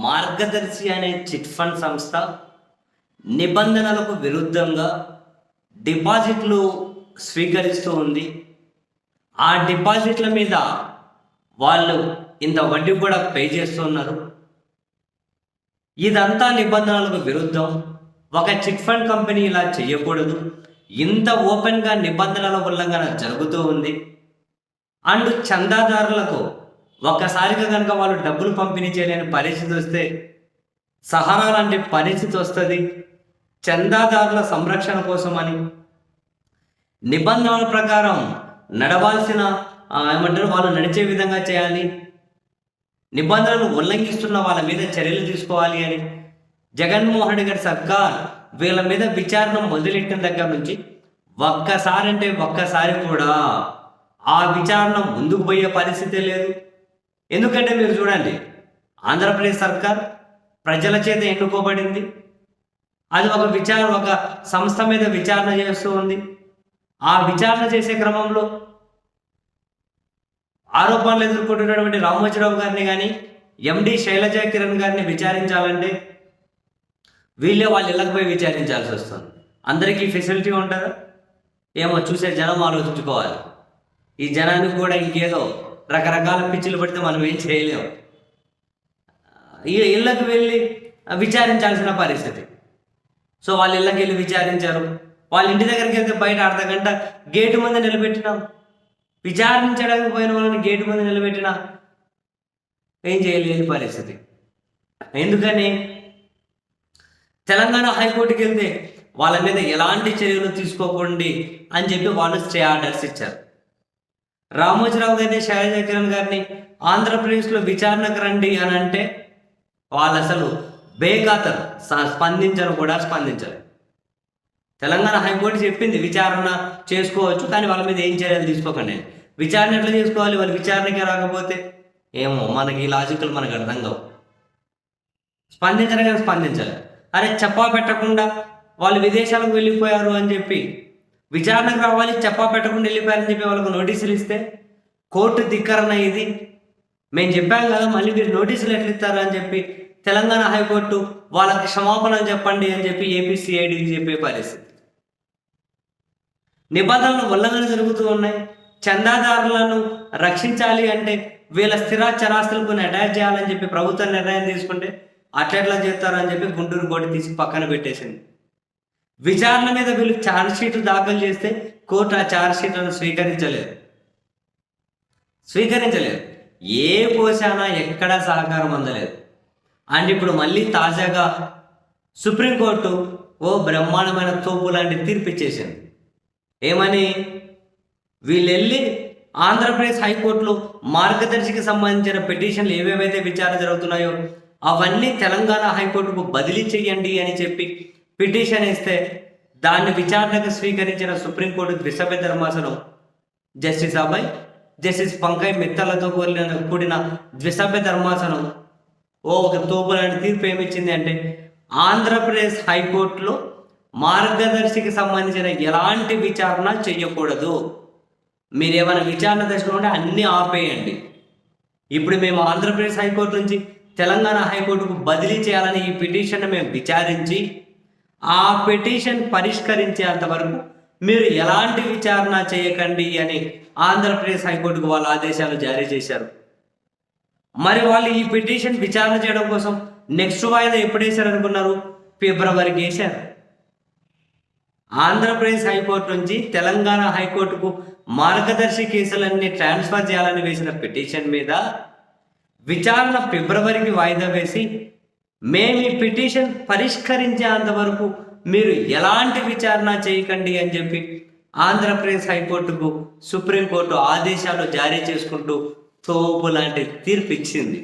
మార్గదర్శి అనే chit fund సంస్థ నిబంధనలకు విరుద్ధంగా డిపాజిట్లు స్వీకరిస్తూ ఉంది. ఆ డిపాజిట్ల మీద వాళ్ళు ఇంత వడ్డీ కూడా పే చేస్తున్నారు. ఇదంతా నిబంధనలకు విరుద్ధం. ఒక చిట్ ఫండ్ కంపెనీ ఇలా చేయకూడదు. ఇంత ఓపెన్గా నిబంధనల ఉల్లంఘన జరుగుతూ ఉంది. అండ్ చందాదారులకు ఒక్కసారిగా కనుక వాళ్ళు డబ్బులు పంపిణీ చేయలేని పరిస్థితి వస్తే సహారా లాంటి పరిస్థితి వస్తుంది. చందాదారుల సంరక్షణ కోసమని నిబంధనల ప్రకారం నడవాల్సిన ఏమంటారు వాళ్ళు నడిచే విధంగా చేయాలి. నిబంధనలు ఉల్లంఘిస్తున్న వాళ్ళ మీద చర్యలు తీసుకోవాలి అని జగన్మోహన్ రెడ్డి గారి సర్కార్ వీళ్ళ మీద విచారణ మొదలెట్టిన దగ్గర నుంచి ఒక్కసారి అంటే ఒక్కసారి కూడా ఆ విచారణ ముందుకు పోయే పరిస్థితే లేదు. ఎందుకంటే మీరు చూడండి ఆంధ్రప్రదేశ్ సర్కార్ ప్రజల చేత ఎన్నుకోబడింది. అది ఒక విచారణ ఒక సంస్థ మీద విచారణ చేస్తూ ఉంది. ఆ విచారణ చేసే క్రమంలో ఆరోపణలు ఎదుర్కొంటున్నటువంటి రామోజీరావు గారిని కానీ ఎండి శైలజా కిరణ్ గారిని విచారించాలంటే వీళ్ళే వాళ్ళ ఇళ్ళకి పోయి విచారించాల్సి వస్తుంది. అందరికీ ఫెసిలిటీ ఉంటుందా? ఏమో చూసే జనం ఆలోచించుకోవాలి. ఈ జనానికి కూడా ఇంకేదో రకరకాల పిచ్చులు పడితే మనం ఏం చేయలేము ఈ ఇళ్ళకి వెళ్ళి విచారించాల్సిన పరిస్థితి. సో వాళ్ళ ఇళ్ళకి వెళ్ళి విచారించారు. వాళ్ళ ఇంటి దగ్గరికి వెళ్తే బయట అర్ధ గంట గేటు ముందు నిలబెట్టినాం. విచారించడానికి పోయిన వాళ్ళని గేటు ముందు నిలబెట్టినా ఏం చేయలేని పరిస్థితి. ఎందుకని? తెలంగాణ హైకోర్టుకి వెళ్తే వాళ్ళ మీద ఎలాంటి చర్యలు తీసుకోకండి అని చెప్పి వాళ్ళు స్టే ఆర్డర్స్ ఇచ్చారు. రామోజీరావు గారిని శైలజ కిరణ్ గారిని ఆంధ్రప్రదేశ్లో విచారణకు రండి అని అంటే వాళ్ళు అసలు బేఖాతరు. స్పందించరు కూడా స్పందించరు. తెలంగాణ హైకోర్టు చెప్పింది విచారణ చేసుకోవచ్చు కానీ వాళ్ళ మీద ఏం చర్యలు తీసుకోకండి. విచారణ ఎట్లా చేసుకోవాలి వాళ్ళు విచారణకే రాకపోతే ఏమో మనకి ఈ లాజికల్ మనకు అర్థం కావు. స్పందించరు కానీ స్పందించాలి అరే చెప్పా పెట్టకుండా వాళ్ళు విదేశాలకు వెళ్ళిపోయారు అని చెప్పి విచారణకు రావాలి చెప్పా పెట్టకుండా వెళ్ళిపోయారని చెప్పి వాళ్ళకు నోటీసులు ఇస్తే కోర్టు ధిక్కరణ ఇది. మేము చెప్పాం కదా మళ్ళీ మీరు నోటీసులు ఎట్లా ఇస్తారు అని చెప్పి తెలంగాణ హైకోర్టు వాళ్ళకి క్షమాపణలు చెప్పండి అని చెప్పి ఏపీసీఐడికి చెప్పే పరిస్థితి. నిబంధనలు ఉల్లంఘన జరుగుతూ ఉన్నాయి. చందాదారులను రక్షించాలి అంటే వీళ్ళ స్థిర చరాస్తులకు కొన్ని అటాచ్ చేయాలని చెప్పి ప్రభుత్వం నిర్ణయం తీసుకుంటే అట్లెట్లా చేస్తారని చెప్పి గుంటూరు కోర్టు తీసి పక్కన పెట్టేసింది. విచారణ మీద వీళ్ళు ఛార్జ్షీట్ దాఖలు చేస్తే కోర్టు ఆ ఛార్జ్షీట్లను స్వీకరించలేదు. స్వీకరించలేదు. ఏ పోసానా ఎక్కడా సహకారం అందలేదు. అండ్ ఇప్పుడు మళ్ళీ తాజాగా సుప్రీంకోర్టు ఓ బ్రహ్మాండమైన తోపు లాంటి తీర్పు ఇచ్చేసింది. ఏమని? వీళ్ళెళ్ళి ఆంధ్రప్రదేశ్ హైకోర్టులో మార్గదర్శికి సంబంధించిన పిటిషన్లు ఏవేవైతే విచారణ జరుగుతున్నాయో అవన్నీ తెలంగాణ హైకోర్టుకు బదిలీ చేయండి అని చెప్పి పిటిషన్ ఇస్తే దాన్ని విచారణకు స్వీకరించిన సుప్రీంకోర్టు ద్విసభ్య ధర్మాసనం జస్టిస్ అభయ్ జస్టిస్ పంకజ్ మిత్తలతో కూడిన కూడిన ద్విసభ్య ధర్మాసనం ఓ ఒక తోపులాంటి తీర్పు ఏమిచ్చింది అంటే ఆంధ్రప్రదేశ్ హైకోర్టులో మార్గదర్శికి సంబంధించిన ఎలాంటి విచారణ చేయకూడదు మీరు ఏమైనా విచారణ దశలో ఉంటే అన్నీ ఆపేయండి. ఇప్పుడు మేము ఆంధ్రప్రదేశ్ హైకోర్టు నుంచి తెలంగాణ హైకోర్టుకు బదిలీ చేయాలని ఈ పిటిషన్ మేము విచారించి ఆ పిటిషన్ పరిష్కరించేంత వరకు మీరు ఎలాంటి విచారణ చేయకండి అని ఆంధ్రప్రదేశ్ హైకోర్టుకు వాళ్ళ ఆదేశాలు జారీ చేశారు. మరి వాళ్ళు ఈ పిటిషన్ విచారణ చేయడం కోసం నెక్స్ట్ వాయిదా ఎప్పుడేశారు అనుకున్నారు ఫిబ్రవరికి వేశారు. ఆంధ్రప్రదేశ్ హైకోర్టు నుంచి తెలంగాణ హైకోర్టుకు మార్గదర్శి కేసులన్నీ ట్రాన్స్ఫర్ చేయాలని వేసిన పిటిషన్ మీద విచారణ ఫిబ్రవరికి వాయిదా వేసి మేము ఈ పిటిషన్ పరిష్కరించేంత వరకు మీరు ఎలాంటి విచారణ చేయకండి అని చెప్పి ఆంధ్రప్రదేశ్ హైకోర్టుకు సుప్రీంకోర్టు ఆదేశాలు జారీ చేసుకుంటూ తోపు లాంటి తీర్పు ఇచ్చింది.